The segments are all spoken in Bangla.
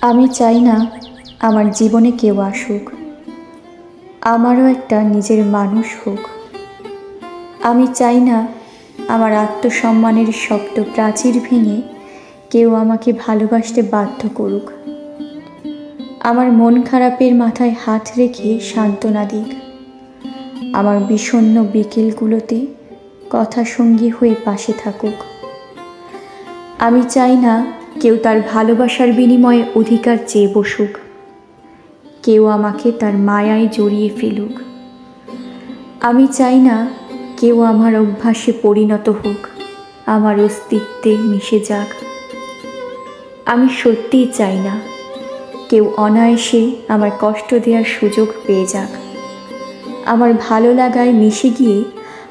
আমি চাই না আমার জীবনে কেউ আসুক। আমারও একটা নিজের মানুষ হোক। আমি চাই না আমার আত্মসম্মানের শক্ত প্রাচীর ভেঙে কেউ আমাকে ভালোবাসতে বাধ্য করুক। আমার মন খারাপের মাথায় হাত রেখে সান্ত্বনা দিক। আমার বিষণ্ণ বিকেলগুলোতে কথা সঙ্গী হয়ে পাশে থাকুক। আমি চাই না কেউ তার ভালোবাসার বিনিময়ে অধিকার চেয়ে বসুক। কেউ আমাকে তার মায়ায় জড়িয়ে ফেলুক। আমি চাই না কেউ আমার অভ্যাসে পরিণত হোক, আমার অস্তিত্বে মিশে যাক। আমি সত্যিই চাই না কেউ অনায়াসে আমার কষ্ট দেওয়ার সুযোগ পেয়ে যাক। আমার ভালো লাগায় মিশে গিয়ে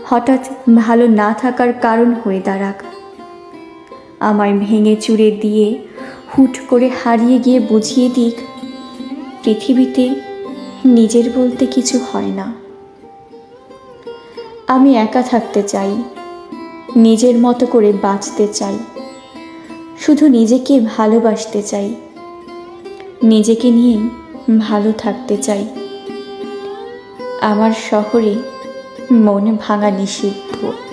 হঠাৎ ভালো না থাকার কারণ হয়ে দাঁড়াক। আমায় ভেঙে চুরে দিয়ে হুট করে হারিয়ে গিয়ে বুঝিয়ে দিক, পৃথিবীতে নিজের বলতে কিছু হয় না। আমি একা থাকতে চাই, নিজের মতো করে বাঁচতে চাই, শুধু নিজেকে ভালোবাসতে চাই, নিজেকে নিয়ে ভালো থাকতে চাই। আমার শহরে মন ভাঙা নিষিদ্ধ।